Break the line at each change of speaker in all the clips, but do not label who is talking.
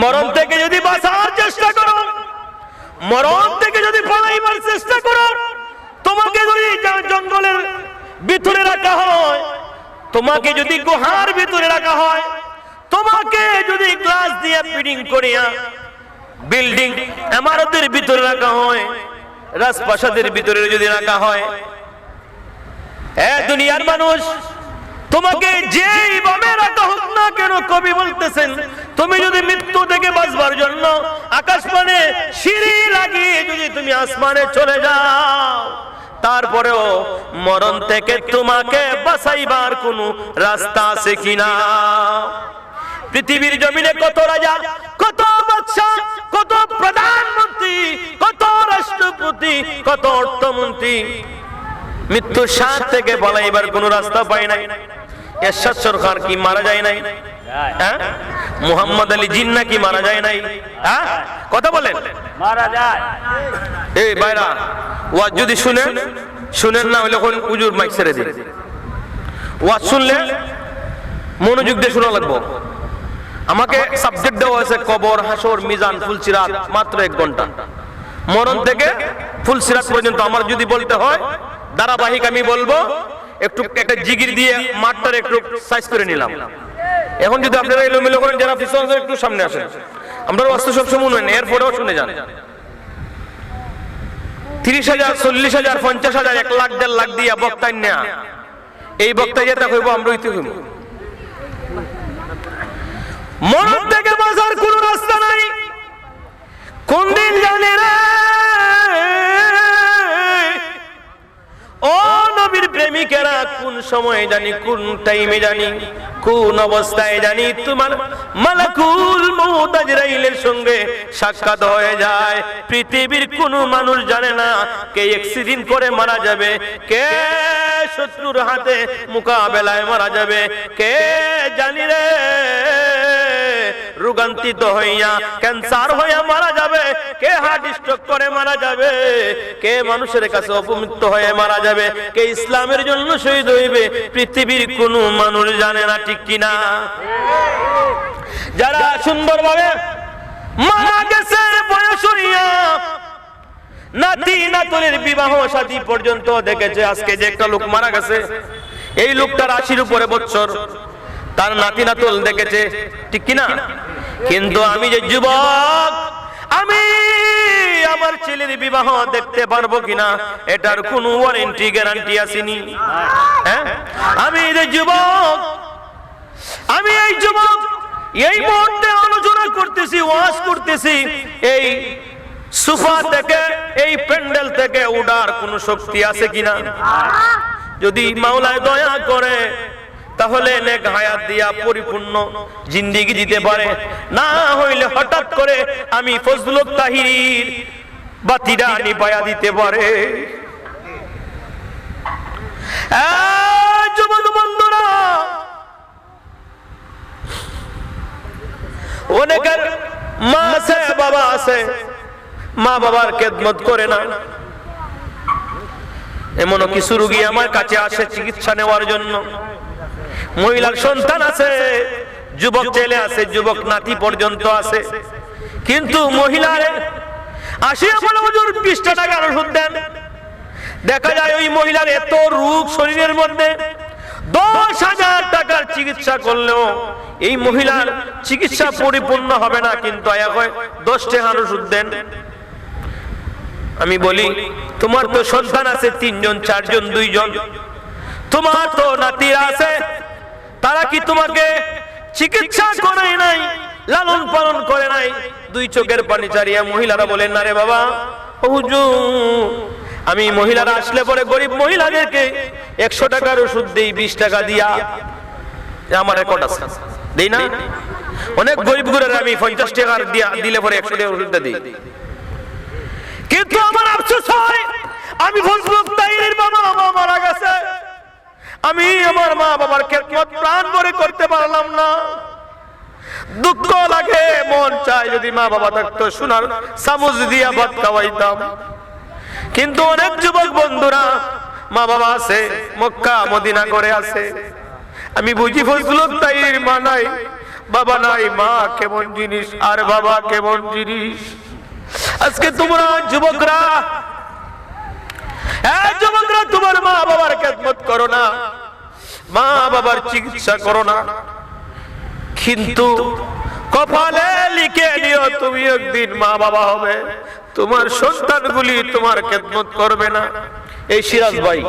মরণ থেকে যদি বাঁচার চেষ্টা করো, মরণ থেকে যদি পালাইবার চেষ্টা করো, তোমাকে যদি জঙ্গলের ভিতরে রাখা হয়, তোমাকে যদি গুহার ভিতরে রাখা হয়, তোমাকে যদি গ্লাস দিয়ে ফিটিং করিয়া বিল্ডিং ইমারতের ভিতরে রাখা হয়, রাজপ্রাসাদের ভিতরে যদি রাখা হয়, এ দুনিয়ার মানুষ তোমাকে যেই ভাবে রাখা হোক না কেন কবি বলতেছেন, তুমি যদি মৃত্যু থেকে বাঁচবার জন্য আকাশ মানে সিঁড়ি লাগিয়ে যদি তুমি আসমানে চলে যাও, তারপরেও মরণ থেকে তোমাকে বাঁচাইবার কোনো রাস্তা আছে কিনা? পৃথিবীর জমিনে কত রাজা, কত বাদশা কত প্রধানমন্ত্রী, কত রাষ্ট্রপতি, কত অর্থমন্ত্রী? মৃত্যুর সাথ থেকে পালাইবার কোন রাস্তা পায় নাই। এরশাদ সরকার কি মারা যায় নাই? হ্যাঁ? মুহাম্মদ আলী জিন্না কি মারা যায় নাই? হ্যাঁ? কথা বলেন।
মারা যায়।
এই বাইরা ওয়াজ যদি শুনেন শুনেন না হইলে কোন উজুর মাইক ছেড়ে দিন। ওয়াজ শুনলে মনোযোগ দিয়ে শোনা লাগবো। আমাকে সাবজেক্ট দেওয়া হয়েছে কবর হাসর মিজান ফুলসিরাত মাত্র এক ঘণ্টা। মরণ থেকে ফুলসিরাত পর্যন্ত আমার যদি বলতে হয় ধারাবাহিক আমি বলব একটু একটা জিগির দিয়ে মাঠটার একটু সাইজ করে নিলাম। এখন যদি আপনারা এলোমেলো করেন, যারা পিছনে একটু সামনে আসেন। আমরা বাস্তু সবসময় শুনেন এরপরেও শুনে যান। তিরিশ হাজার, চল্লিশ হাজার, পঞ্চাশ হাজার, এক লাখ, দেড় লাখ দিয়া বক্তায় নেয়া। এই বক্তায় যেতে হইব আমরা হইতে হইব মরণ থেকে কোন রাস্তা নাই। কোন দিন জানি রে ও নবীর কোন সময় জানি, কোন টাইমে জানি, কোন অবস্থায় জানি, তোমার মালাকুল মউত সঙ্গে সাক্ষাৎ হয়ে যায়। পৃথিবীর কোন মানুষ জানে না কে অ্যাক্সিডেন্ট করে মারা যাবে, কে শত্রুর হাতে মোকাবেলায় মারা যাবে, কে জানি রে রোগান্তিত হইয়া ক্যান্সার হইয়া মারা যাবে। কে হার্ট স্ট্রোক করে মারা যাবে? কে মানুষের কাছে অপমৃত্য হয়ে মারা যাবে? কে ইসলামের জন্য শহীদ হইবে? পৃথিবীর কোনো মানুষ জানে না, ঠিক কিনা? যারা সুন্দরভাবে মারা গেছে বয়স নাতি নাতনের বিবাহ শাদী পর্যন্ত দেখেছে, আজকে যে একটা লোক মারা গেছে, এই লোকটার আশির উপরে বছর তার নাতি নাতল দেখেছে ঠিক কিনা? কিন্তু আমি যে যুবক আমি আমার ছেলের বিবাহ দেখতে পারব কিনা এটার কোনো ওয়ারেন্টি গ্যারান্টি আসেনি। হ্যাঁ? আমি যে যুবক আমি এই যুবক এই মুহূর্তে আলোচনা করতেছি ওয়াজ করতেছি এই সুফা থেকে এই প্যান্ডেল থেকে উড়ার কোন শক্তি আছে কিনা? যদি মাওলায় দয়া করে তাহলে নেক হায়াত দিয়া পরিপূর্ণ জিন্দিগি দিতে পারে। না হইলে হঠাৎ করে আমি ফজলুল তাহির বাতিরা নিপায়া দিতে পারে। অনেকের মা আছে, বাবা আছে। মা বাবার খেদমত করে না। এমনও কিছু রুগী আমার কাছে আসে চিকিৎসা নেওয়ার জন্য। মহিলার সন্তান আছে, যুবক ছেলে আছে, যুবক নাতি পর্যন্ত আছে। কিন্তু মহিলার দেখা যায় ওই মহিলার এত রোগ শরীরের মধ্যে দশ হাজার টাকার চিকিৎসা করলেও এই মহিলার চিকিৎসা পরিপূর্ণ হবে না, কিন্তু এক হয় দশ টাকার ওষুধ দেন। আমি বলি, তোমার তো সন্তান আছে তিনজন, চারজন, দুইজন। তোমার তো নাতিরা আছে, তারা কি তোমাকে চিকিৎসা করে নাই, লালন পালন করে নাই? দুই চোখের পানি চারিয়া মহিলারা বলেন, না রে বাবা আমি মহিলারা আসলে পরে গরিব মহিলাদেরকে একশো টাকার ওষুধ দিই, বিশ টাকা দিয়া। আমার রেকর্ড আছে। দেই না? অনেক গরিব গুড়ের আমি পঞ্চাশ টাকার দিয়া দিলে পরে একশো টাকা ওষুধটা দিই। কিন্তু আমার আফসোস হয়, আমি ফজলুল তাইরের বাবা মা মারা গেছে। আমি আমার মা বাবার খেদমত প্রাণ ভরে করতে পারলাম না। দুঃখ লাগে, মন চায় যদি মা বাবা থাকতো, সোনার সামুজ দিয়া ভাত খাওয়াইতাম কিন্তু অনেক যুবক বন্ধুরা মা বাবা আছে, মক্কা, মদিনা করে আছে। আমি বুঝি ফজলুল তাইর মা নাই, বাবা নাই। মা কেমন জিনিস, আর বাবা কেমন জিনিস? আজকে তোমরা যুবকরা যুবকরা, তোমার মা বাবার খেদমত করো না। মা বাবার চিকিৎসা করো না। কিন্তু কপালে লিখে নিও, তুমি একদিন মা বাবা হবে। তোমার সন্তানগুলি তোমার খেদমত করবে না। এই সিরাজ ভাই,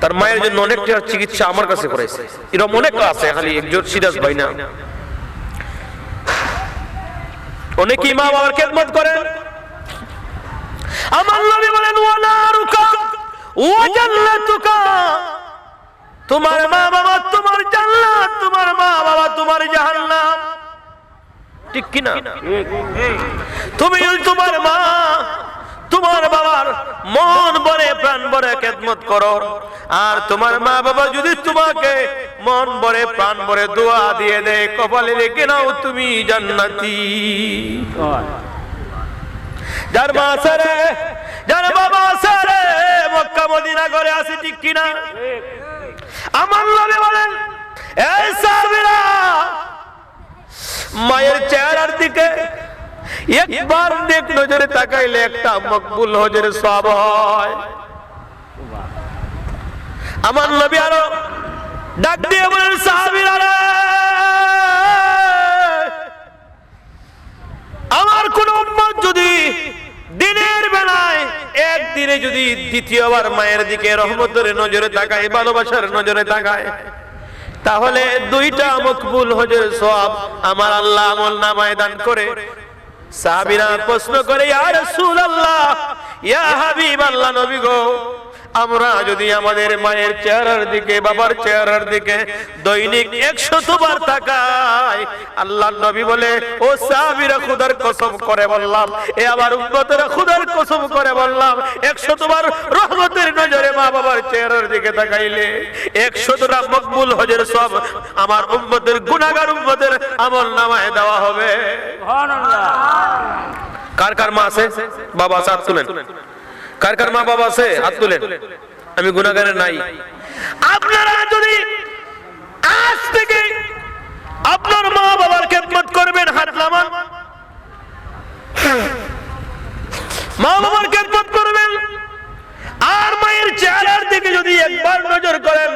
তার মায়ের জন্য অনেকটা চিকিৎসা আমার কাছে করেছে। এরকম অনেক আছে, খালি একজন সিরাজ ভাই না। অনেকেই ইমাম আমার খেদমত করেন। আমার নবী বলেন ও নারুকা ও জান্নাতুকা তোমার মা বাবা তোমার জান্নাত তোমার মা বাবা তোমার জাহান্নাম। ঠিক কিনা? তুমি তোমার মা তোমার বাবার মন ভরে, প্রাণ ভরে খেদমত করো। আর তোমার মা বাবা যদি তোমাকে মন ভরে, প্রাণ ভরে দোয়া দিয়ে দেয়, কপালে রেখে নাও তুমি জান্নাতি। যার মা যার বাবা মক্কা মদিনা করে ঠিক কিনা? আমার বলেন এই মায়ের চেহারার দিকে একবার দেখ নজরে তাকাইলে একটা মকবুল হজরে সব হয়। আমার নবী আরও ডাক দিয়ে বলেন, সাহাবীরা আমার কোন উম্মত যদি দিনের বেলায় একদিনে যদি দ্বিতীয়বার মায়ের দিকে রহমতের নজরে তাকায়, ভালোবাসার নজরে তাকায়, তাহলে দুইটা মকবুল হজের সব আমার আল্লাহ আমল নামায় দান করে। সাহাবীরা প্রশ্ন করে ইয়া রাসূলুল্লাহ ইয়া হাবিব আল্লাহ নবী গো। আমরা যদি আমাদের মায়ের চেহারার দিকে বাবার চেহারার দিকে দৈনিক একশত বার তাকাই আল্লাহ নবী বলে ও সাহাবীরা খুদার কসম করে বললাম এ আবার উম্মতেরা খুদার কসম করে বললাম একশত বার রহমতের নজরে মা বাবার চেহারার দিকে তাকাইলে একশো একশতটা মকবুল হজের সব আমার উম্মতের গুনাহগার উম্মতের আমল নামায় দেওয়া হবে। কার কার মা আছে? বাবা হাত তুলেন কার কার মা বাবা আছে? হাত তুলেন। আমি গুনাগারে নাই। আপনারা যদি আজ থেকে আপনার মা বাবার খেদমত করবেন, হাত নামান। মা বাবার খেদমত করবেন। আর মায়ের চেহারার দিকে যদি একবার নজর করেন,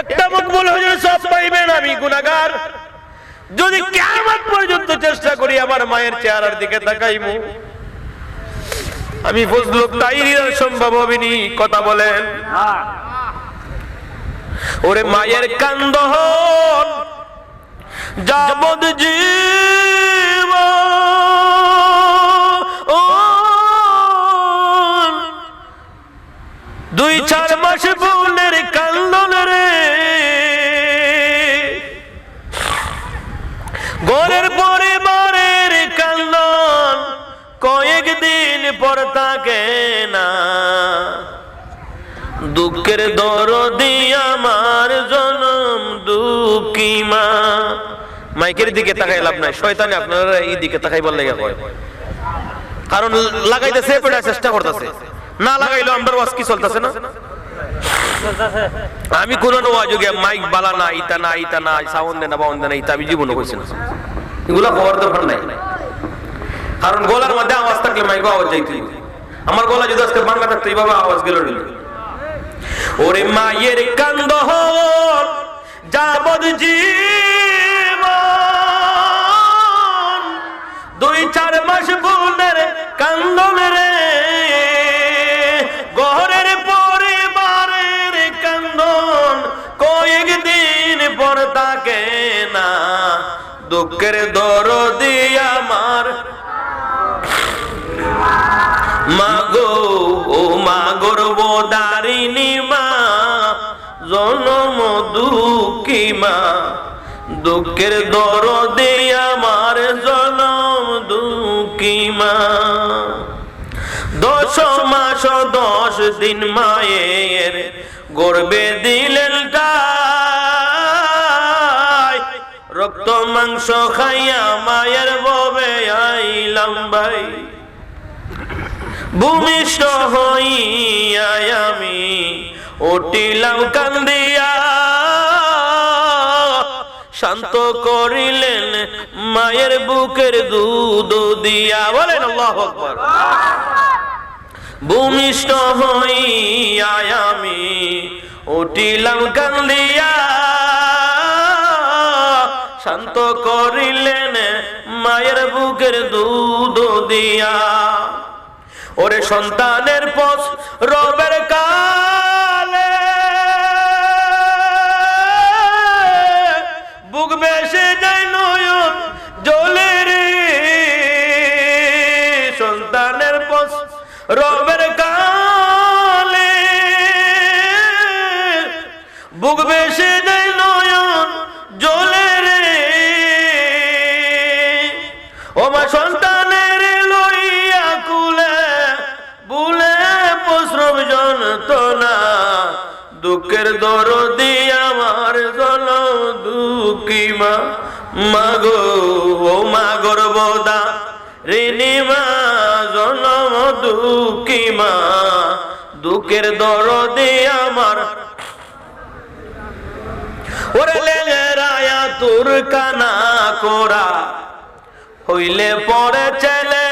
একটা মকবুল হজর সব পাইবেন, আমি গুনাগার যদি কেমন পর্যন্ত চেষ্টা করি আমার মায়ের চেহারার দিকে তাকাইমু আমি ফজলু তাইরির সম্ভব হবিনি, কথা বলেন। ওরে মায়ের কান্দহন যাবদ জীব দুই চার মাস পর তাকে না দুঃখের দরদি আমার জনম দুঃখী মা। মাইকের দিকে তাকাই লাভ নাই, শয়তানি আপনারা এই দিকে তাকাই বললে হয়? কারণ লাগাইতেছে পেটা চেষ্টা করতেছে। না লাগাইলো আমরা ওয়াজ কি চলতেছে না? আমি কোন ওয়াজুগে মাইক বালা না, ইতা না ইতা না, সাউন্ড না, বাউন্ড না, ইতা আমি জীবনে কইছি না। এগুলা খবর দরকার নাই। কারণ গলার মধ্যে আওয়াজ থাকলে মাইক আওয়াজ যাইতে। আমার গলা যদি আজকে বাংলা থাকতো, এইভাবে আওয়াজ গেল ওরে মায়ের কান্দ যাবদ জীবন দুই চার মাস বোনের কান্দন রে ঘরের পরিবারের কান্দন কয়েকদিন পর তাকে না, দুঃখের দরদি আমার মাগো, ও মাগর বোদারিনী মা জনম মা। দুঃখের দরদে আমার জনম দুঃখী মা। দশ মাস দশ দিন মায়ের গর্বে দিলেন রক্ত মাংস খাইয়া মায়ের ববে আইলাম ভাই। ভূমিষ্ঠ হইয়া আমি উঠিলাম কান্দিয়া। শান্ত করিলেন মায়ের বুকের দুধ দিয়া। বলেন আল্লাহ আকবার। ভূমিষ্ঠ হইয়া আমি উঠিলাম কান্দিয়া। শান্ত করিলেন মায়ের বুকের দুধ দিয়া। ওরে সন্তানের পথ রবের কালে। বুক বেসে নাই নয়ন জলে রে সন্তানের পথ রবের কালে। বুক বেসে যায় যন্ত্রণা দুঃখের দরদি আমার জল দুঃখী মা। মাগো, ও মা গর্বদা ঋণী মা জনম দুঃখী মা। দুঃখের দরদি আমার ওরে লেগেরায়া তোর কানা কোরা। হইলে পরে ছেলে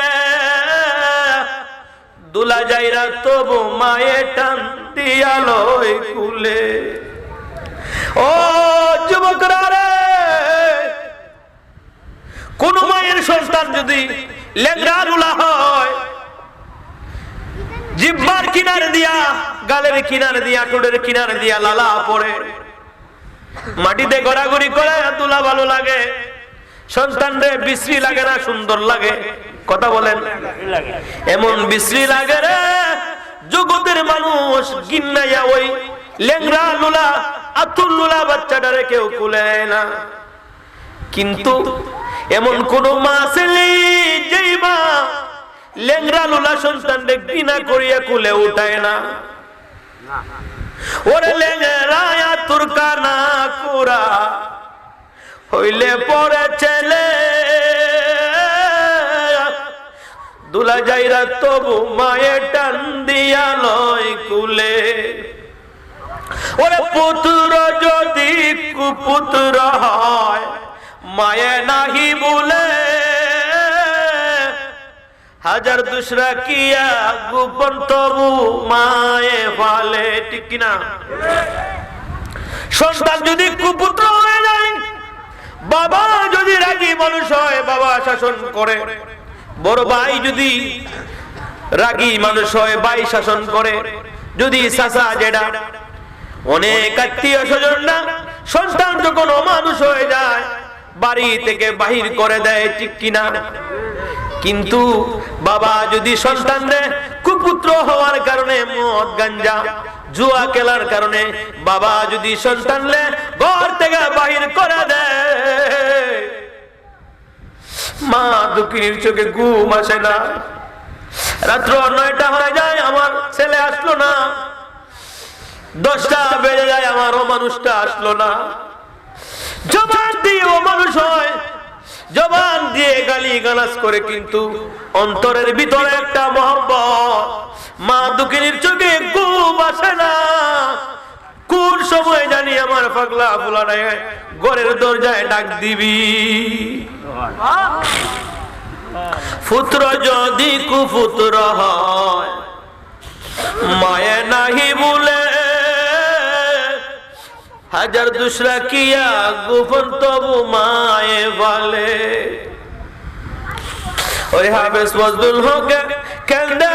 দুলা যাইরা তবু মায়ে টান দিয়ালো কুলে ও যুবকরা কোন মায়ের সন্তান যদি লেংরা লুলা হয়, জিব্বার কিনারে দিয়া, গালের কিনারে দিয়া, ঠোঁটের কিনারে দিয়া লালা পড়ে। মাটিতে গড়াগড়ি করে তুলা ভালো লাগে। সন্তান রে বিশ্রী লাগে না, সুন্দর লাগে। কথা বলেন। এমন বিশ্রী লাগে রে জগতের মানুষ গিন্নাইয়া ওই লেংরা লুলা আতুল লুলা বাচ্চাটারে কেউ কুলে না। কিন্তু এমন কোন মা ছেলে, যেই মা লেংরা লুলা সন্তানরে ঘৃণা করিয়া কুলে উঠায় না। ওরে লেঙ্গেরায়া তোর কানা কুরা হইলে পরে ছেলে। দুলা যাইরা তবু মায়ে টান দিয়া নয় কুলে। ওরে পুত্র যদি কুপুত্র হয়, মায়ে নাহি বলে। হাজার দুসরা কিয়া গোপন তবু মায়ে ফালে, ঠিক কিনা? সন্তান যদি কুপুত্র হয়ে যায় বাবা যদি রাগী মানুষ হয়, বাবা শাসন করে। বড় ভাই যদি রাগী মানুষ হয়, ভাই শাসন করে। যদি চাচা জেডা অনেক আত্মীয় স্বজনরা সন্তান যখন অমানুষ হয়ে যায়, বাড়ি থেকে বাহির করে দেয়, ঠিক কিনা? কিন্তু বাবা যদি সন্তানরে কুপুত্র হওয়ার কারণে মদ, গাঞ্জা, জুয়া খেলার কারণে বাবা যদি সন্তানরে ঘর থেকে বাহির করে দেয় মা দুঃখিনীর চোখে ঘুম আসে না। রাত্র নয়টা হয়ে যায়, আমার ছেলে আসলো না। দশটা বেড়ে যায়, আমার ও মানুষটা আসলো না। জবান দিয়ে ও মানুষ হয়। জবান দিয়ে গালি গালাস করে কিন্তু অন্তরের ভিতরে একটা মহব্বত। মা দুঃখিনীর চোখে ঘুম আসে না। কোন সময় জানি আমার পাগলা ফুলানায় ঘরের দরজায় ডাক দিবি? পুত্র যদি কুপুত্র হয়, মায়ে নাহি বলে, হাজার দুসরা কিয়া গোপন তবু মায়ে বলে। ওই হাফেজ ফজলুল হক কেন্দে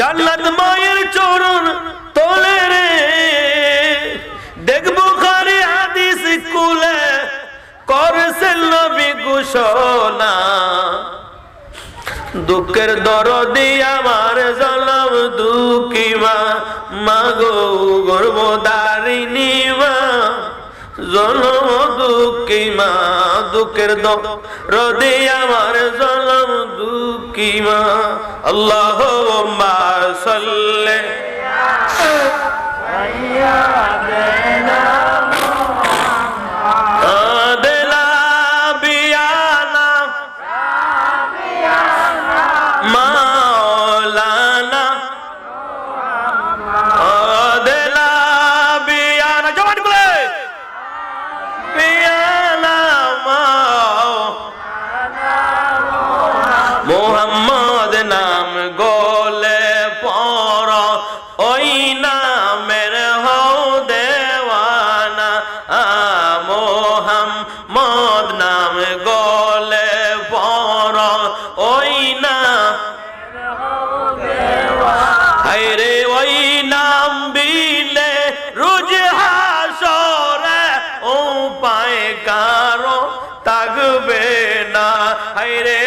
জান্নাত মায়ের চরণ তোলে রে। দেখব খারি হাদিস কুলে করছেন নবী ঘোষণা। দুঃখের দরদি আমার জলম দুঃখী মা, মাগো গর্বদারিণী মা। জলম দুঃখী মা, দুঃখের দরদি আমার জলম দুঃখী মা? আল্লাহ সাল্লে। তাগবে না। হায়রে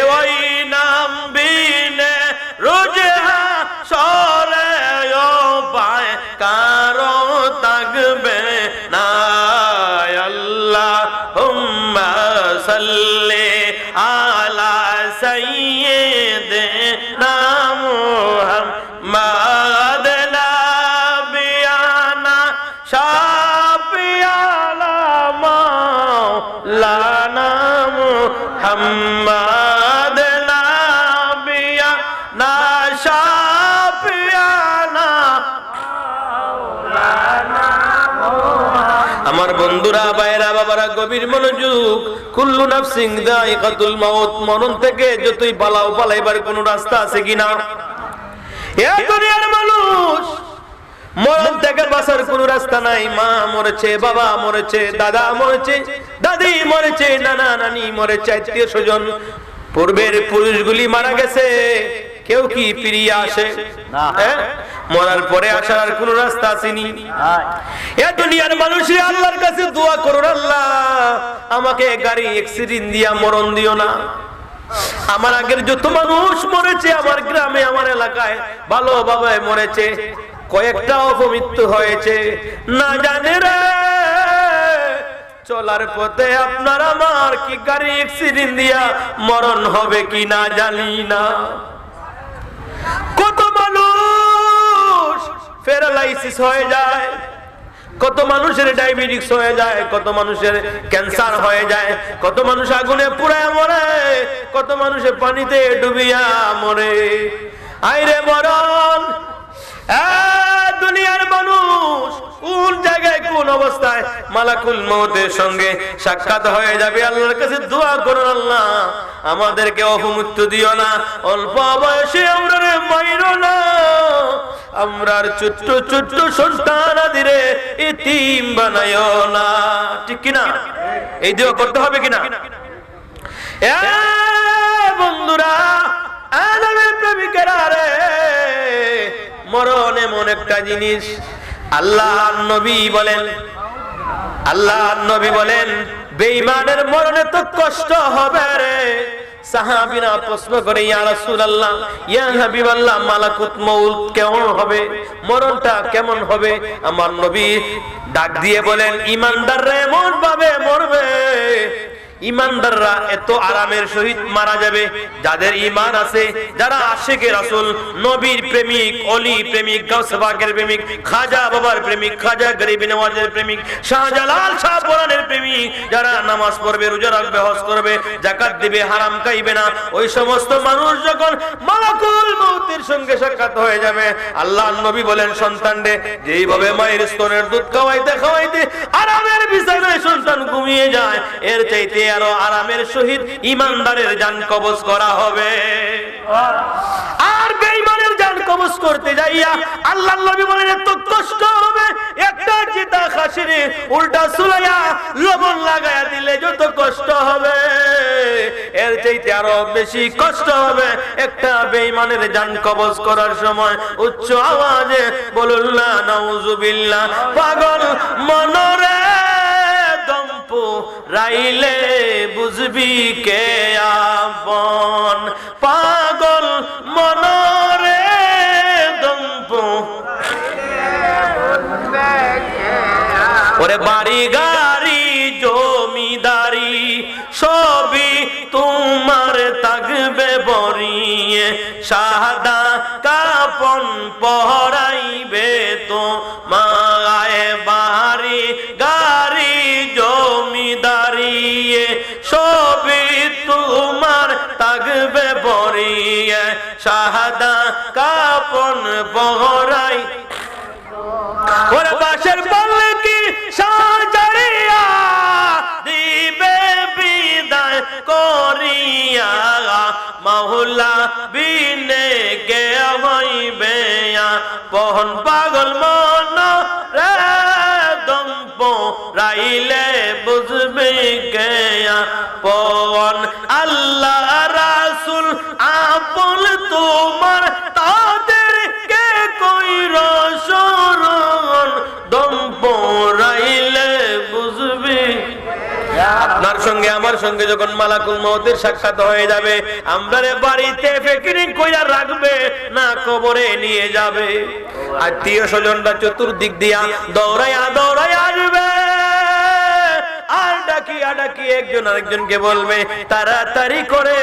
বাবারা গভীর মনোযোগ। কুল্লু নাফসিং দাইকাতুল মাউত মরণ থেকে যতই পালাও পালাইবার কোন রাস্তা আছে কিনা? এ দুনিয়ার মানুষ, মরণ থেকে বাঁচার কোন রাস্তা নাই। মা মরেছে, বাবা মরেছে, দাদা মরেছে, দাদি মরেছে, নানা নানি মরেছে, আত্মীয় স্বজন। পূর্বের পুরুষগুলি মারা গেছে। কেউ কি ফিরিয়ে আসে?
না।
হ্যাঁ? মরার পরে আসার আর কোন রাস্তা আসেনি। এ দুনিয়ার মানুষই আল্লাহর কাছে দোয়া করুন আল্লাহ আমাকে গাড়ি অ্যাক্সিডেন্ট দিয়া মরণ দিও না। আমার আগের যত মানুষ মরেছে আমার গ্রামে আমার এলাকায় ভালোভাবে মরেছে। কয়েকটা অপমৃত্যু হয়েছে। না জানে রে চলার পথে আপনার আমার কি গাড়ি অ্যাক্সিডেন্ট দিয়া মরণ হবে কি না জানি না। কত মানুষ প্যারালাইসিস হয়ে যায়, কত মানুষের ডায়াবেটিস হয়ে যায়, কত মানুষের ক্যান্সার হয়ে যায়, কত মানুষ আগুনে পুড়ে মরে, কত মানুষের পানিতে ডুবিয়া মরে। আইরে মরণ এ দুনিয়ার মানুষ, কোন জায়গায়, কোন অবস্থায় মালাকুল মৌতের সঙ্গে সাক্ষাৎ হয়ে যাবে? আল্লাহর কাছে দোয়া করুন আল্লাহ, আমাদেরকে অপমৃত্যু দিও না। অল্প বয়সে আমরা মাইরো না। আমরার ছোট্ট ছোট্ট সন্তান আদিরে ইতিম বানায়ও না। ঠিক কিনা? এই দোয়া করতে হবে কিনা? এ বন্ধুরা আদমের প্রেমিকেরা মরণ এমন একটা জিনিস। আল্লাহ নবী বলেন আল্লাহ নবী বলেন, বেঈমানের মরণে তো কষ্ট হবে রে। প্রশ্ন করে, ইয়া ইয়া মালাকুত মউত কেমন হবে? মরণটা কেমন হবে? আমার নবী ডাক দিয়ে বলেন, ইমানদাররা এমন ভাবে মরবে ইমানদাররা এত আরামের সহিত মারা যাবে। যাদের ইমান আছে, যারা আশেকে রাসূল, নবীর প্রেমিক, অলি প্রেমিক, গাউসে পাকের প্রেমিক, খাজা বাবার প্রেমিক, খাজা গরিব নওয়াজের প্রেমিক, শাহজালাল শাহ পরানের প্রেমিক, যারা নামাজ পড়বে, রোজা রাখবে, হজ করবে, যাকাত দিবে, হারাম খাইবে না, ওই সমস্ত মানুষ যখন মালাকুল মউতের সঙ্গে সাক্ষাৎ হয়ে যাবে, আল্লাহ নবী বলেন সন্তানরে যেইভাবে মায়ের স্তনের দুধ খাওয়াইতে খাওয়াইতে আরামের বিছানায় সন্তান ঘুমিয়ে যায়, এর চাইতে আরও আরামের সহিত ইমানদারের জান কবজ করা হবে। আর কবজ করতে যাইয়া আল্লাহ নবী বলেন, এত কষ্ট হবে, একটা চিতা খাসিরে উল্টা সুলাইয়া লবণ দিলে যত কষ্ট হবে। এর চাইতে আরও বেশি কষ্ট হবে একটা বেঈমানের জান কবজ করার সময় উচ্চ আওয়াজে বলুন, না, নাউজুবিল্লাহ, পাগল মনরে। দম্পু রাইলে বুঝবি কে আপন? পাগল মনরে দম্পু। ওরে বাড়ি গাড়ি, জমিদারি, সবই তোমার থাকবে বরিয়ে। সাদা কাপন পহরাইবে তো মায় বরিয়ে সাদা কাপন পহরাই ওরে বাসের পল্লকি সাজারিয়া দিবে বিদায় করিয়া। মাহুলা বিনে গে হইবে পহন পাগল মন রে দম্প রাইলে বুঝবে কেয়া পন আল্লাহ রাসুল আপন তোমার তাদের কে কই রসরণ? দম্প রাইলে বুঝবে। আপনার সঙ্গে, আমার সঙ্গে যখন মালাকুল মৌতের সাক্ষাৎ হয়ে যাবে আমরা বাড়িতে ফেকিরিং কইরা রাখবে, না কবরে নিয়ে যাবে। আত্মীয় স্বজনরা চতুর্দিক দিয়া দৌড়াইয়া দৌড়াইয়া আসবে। আর ডাকি একজন আরেকজনকে বলবে, তাড়াতাড়ি করে।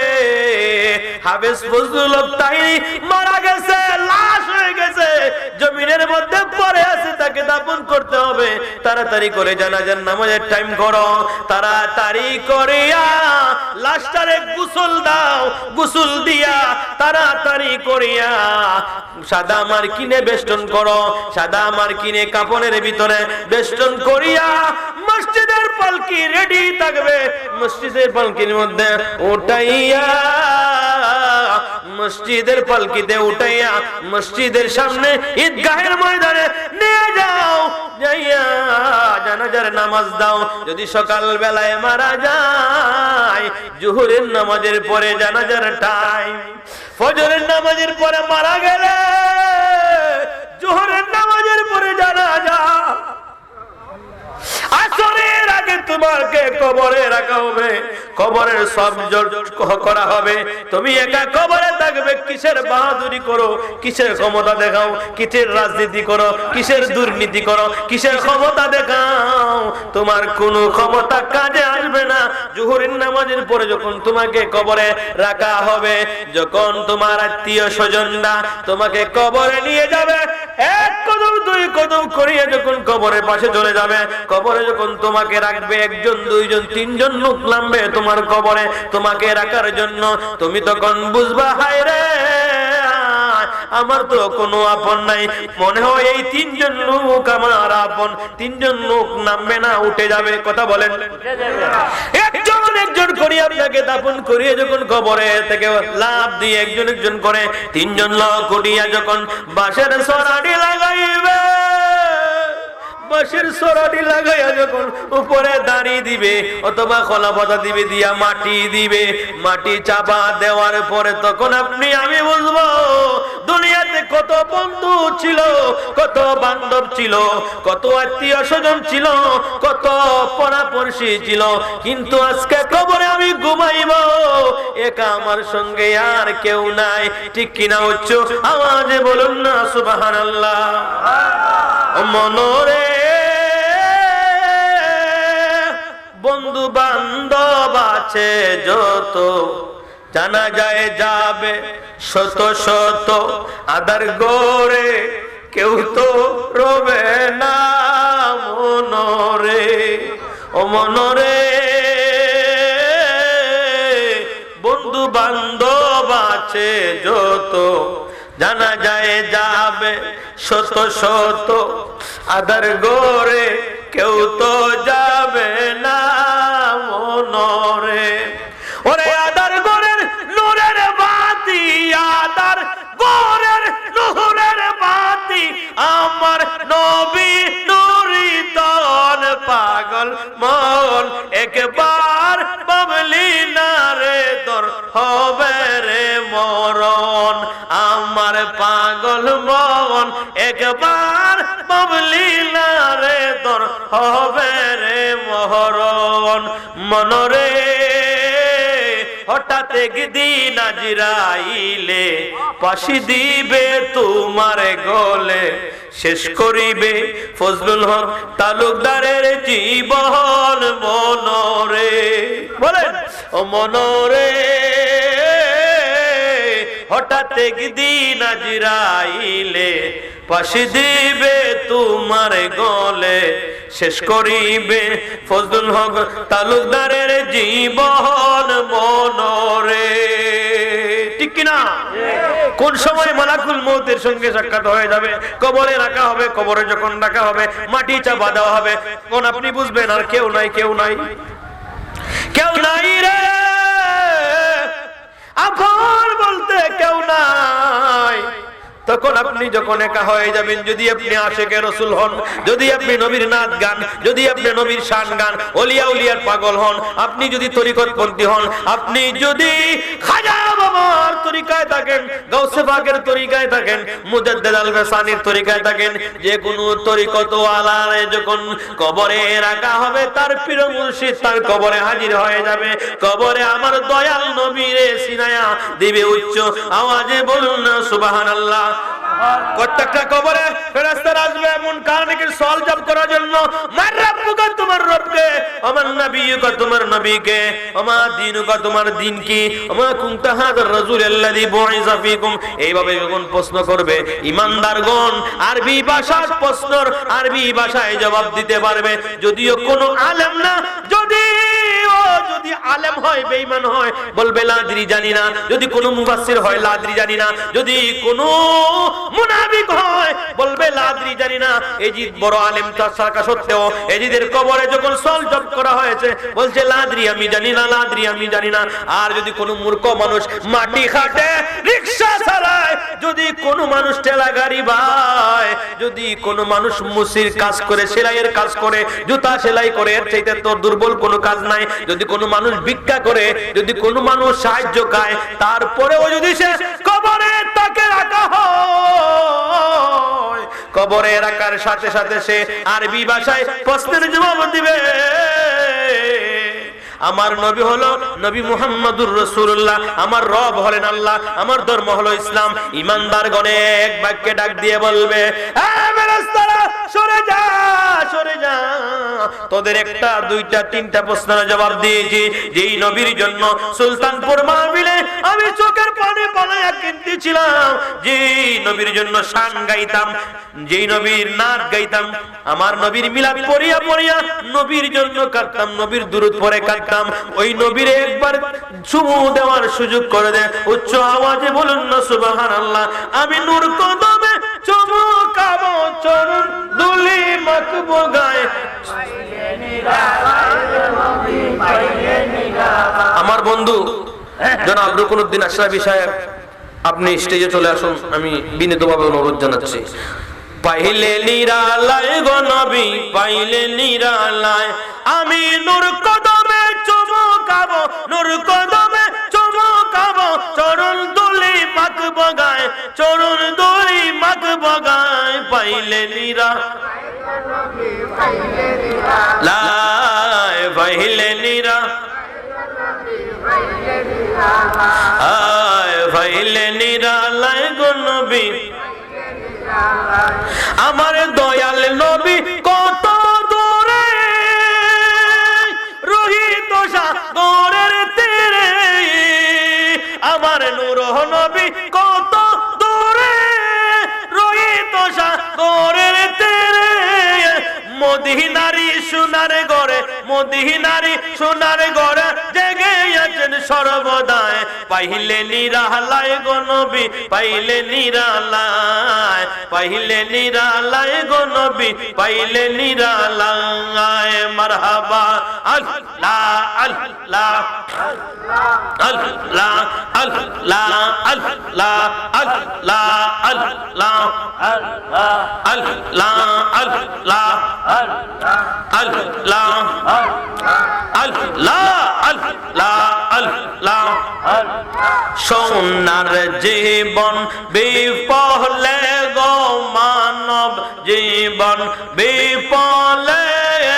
হাবেস ফজলুল তাহিরি মারা গেছে, লাশ হয়ে গেছে। জমিনের মধ্যে পড়ে আছে, তাকে দাপন করতে হবে। তাড়াতাড়ি করে জানাজার নামাজের টাইম করো। তাড়াতাড়ি করিয়া লাশটারে গোসল দাও, গোসল দিয়া তাড়াতাড়ি করিয়া সাদা মার কিনে বেষ্টন করো। সাদা মার কিনে কাপড়ের ভিতরে বেষ্টন করিয়া মসজিদের পালকি রেডি থাকবে। মসজিদের পালকির মধ্যে উঠাইয়া, মসজিদের পালকিতে উঠাইয়া, মসজিদের সামনে ঈদগাহের ময়দানে নিয়ে যাও, যাইয়া জানাজার নামাজ দাও। যদি সকাল বেলায় মারা যায়, জোহরের নামাজের পরে জানাজার টাইম ফজরের নামাজের পরে মারা গেলে, জোহরের নামাজের পরে জানাজা। আসরের আগে তোমাকে কবরে রাখা হবে। কবরের সব করা হবে। তুমি একা কবরে থাকবে, কিসের বাহাদুরি করো? কিসের ক্ষমতা দেখাও? কিসের রাজনীতি করো? কিসের দুর্নীতি করো? কিসের ক্ষমতা দেখাও? তোমার কোনো ক্ষমতা কাজে আসবে না। জোহরের নামাজের পরে যখন তোমাকে কবরে রাখা হবে, যখন তোমার আত্মীয় স্বজনরা তোমাকে কবরে নিয়ে যাবে, এক কদম, দুই কদম করিয়ে যখন কবরের পাশে চলে যাবে, কবরে যখন তোমাকে রাখবে একজন, দুইজন, তিনজন লোক নামবে তোমার কবরে, তোমাকে রাখার জন্য, তুমি তখন বুঝবা, হায় রে, আমার তো কোনো আপন নাই। মনে হয় এই তিনজন লোক আমার আপন, তিনজন লোক নামবে না, উঠে যাবে, কথা বলেন। একজন একজন করে আপনাকে দাপন করিয়ে যখন কবরে থেকে লাভ দিয়ে একজন একজন করে, তিনজন লোক উঠিয়া যখন বাঁশের সরাডি লাগাইবে বাঁশের সরাটি লাগাইয়া যখন উপরে দাঁড়িয়ে দিবে, অথবা খোলা পাতা দিবে, দিয়া মাটি দিবে, মাটি চাপা দেওয়ার পরে তখন আপনি, আমি বুঝব, দুনিয়াতে কত বন্ধু ছিল, কত বান্ধব ছিল, কত আত্মীয় স্বজন ছিল, কত পরাপর্শী ছিল, কিন্তু আজকে কবরে আমি ঘুমাইব, একা আমার সঙ্গে আর কেউ নাই, ঠিক কিনা উচ্চ আওয়াজে বলুন না আল্লাহ মনরে বন্ধু বান্ধব আছে যত, জানা যায় যাবে শত শত আদার গোরে কেউ তো রবে না মনরে, ও মনরে। বন্ধু বান্ধব আছে যত, জানা যায় যাবে শত শত আদার গোরে কেউ তো যাবে নবী নুরি তন পাগল মন। একবার বাবলি না রে হবে রে মরণ। আমার পাগল মন, একবার বাবলি না রে হবে রে মনরে হঠাৎ একদিন আজিরাইলে পাশি দিবে তোমার গলে। শেষ করিবে ফজলুল হক তালুকদারের জীবন মনরে। বলেন, ও মনরে। হঠাৎ একদিন আজিরাইলে পাশে দিবে তোমার গলে, শেষ করিবে ফজলুল হক তালুকদারের জীবন মনরে। ঠিক কিনা? কোন সময় মালাকুল মৌতের সঙ্গে সাক্ষাৎ হয়ে যাবে? কবরে রাখা হবে, কবরে যখন রাখা হবে, মাটি চাপা দেওয়া হবে। কোন আপনি বুঝবেন, আর কেউ নাই কেউ নাই। কেউ নাই রে। আপন বলতে কেউ নাই। তখন আপনি যখন একা হয়ে যাবেন, যদি আপনি আশেকে রসুল হন, যদি আপনি নবীর নাচ গান, যদি আপনি নবীর শান গান, অলিয়া উলিয়ার পাগল হন, আপনি যদি তরিকতপন্থী হন, আপনি যদি তরিকায় থাকেন তরিকায় থাকেন তরিকত যখন কবরে হবে, তার কবরে হাজির হয়ে যাবে। কবরে আমার দয়াল নবীরে দিবে উচ্চ আওয়াজে বলুন না প্রত্যেকটা কবরে আসবে এমন জব করার জন্য। মার তোমার রবকে, আমার তোমার নবীকে আমা দিনুকা তোমার দিন কি আমা কুনতা রাসূল ফীকুম। এইভাবে যখন প্রশ্ন করবে, ইমানদারগণ, আরবি ভাষার প্রশ্নর আরবি ভাষায় জবাব দিতে পারবে। যদিও কোনো আলেম না, যদি যদি আলেম হয়, বেঈমান হয়, বলবে জানি না। যদি হয় জানি না। যদি মুনাফিক হয়, বলবে জানি না। বড় আলেম, তার সত্ত্বেও এজিদের কবরে যখন সল করা হয়েছে, বলছে আমি জানি না আমি জানি না। আর যদি কোনো মূর্খ মানুষ মাটি খাটে চালায়, যদি কোনো মানুষ ঠেলা গাড়ি ভাই যদি কোনো মানুষ মুসির কাজ করে, সেলাইয়ের কাজ করে, জুতা সেলাই করে, এর চাইতে তোর দুর্বল কোনো কাজ নাই। যদি কোনো মানুষ ভিক্ষা করে, যদি কোনো মানুষ সাহায্য খায়, তারপরেও যদি সে কবরে তাকে রাখা হয়, কবরে রাখার সাথে সাথে সে আরবি ভাষায় প্রশ্নের জবাব দিবে। আমার নবী হলো নবী মুহাম্মদুর রাসূলুল্লাহ। আমার রব হলেন আল্লাহ। আমার ধর্ম হলো ইসলাম। ইমানদার গণে এক বাক্যে ডাক দিয়ে বলবে "এই ফেরেশতারা, সরে যা সরে যা। তোদের একটা দুইটা তিনটা প্রশ্নের জবাব দিয়েছি। যেই নবীর জন্য সুলতানপুর মাহফিলে আমি চোখের পানি পালায়া কিনতেছিলাম যেই নবীর জন্য শান গাইতাম যেই নবীর নাচ গাইতাম আমার নবীর মিলাদ পড়িয়া পড়িয়া নবীর জন্য কাটতাম নবীর দূরত পরে কাটতাম ওই নবীর একবার চুমু দেওয়ার সুযোগ করে দে উচ্চ আওয়াজে বলুন না, সুবহানাল্লাহ। আমি নূর কদমে চুমু কাবো চরণ দুলি মাখবো গায়ে। আমার বন্ধু, জনাব রুকনুদ্দিন আশরাফি সাহেব, আপনি স্টেজে চলে আসুন, আমি বিনীতভাবে অনুরোধ জানাচ্ছি। পাইলে নিরালায় গো নবী, পাইলে নিরালায়। আমি নূর কদমে চমকাবো নূর কদমে চমকাবো চরণ বগায় চরণ বগায়, পাইলে নিরা। লায় পাইলে নিরা। আয় নিরালায় গো নবী। আমার দয়াল নবী কত সাগরের তীরে। আমার নূর নবী কত দূরে। রোহিত সাগরের তীরে। মদিনারি সোনার গড়ে, মদিনারি সোনার গড়ে জেগে আছেন সর্বদায় পাইলে নিরালায় গো নবী পাইলে নিরালায় পাইলে নিরালায় গো নবী পাইলে নিরালায় মারহাবা আল্লাহ আল্লাহ আল্লাহ আল্লাহ আল্লাহ আল্লাহ আল্লাহ আল্লাহ আল্লাহ আল্লাহ আল্লাহ আল্লাহ সোনার জীবন বিপলে গো মানব জীবন বিপলে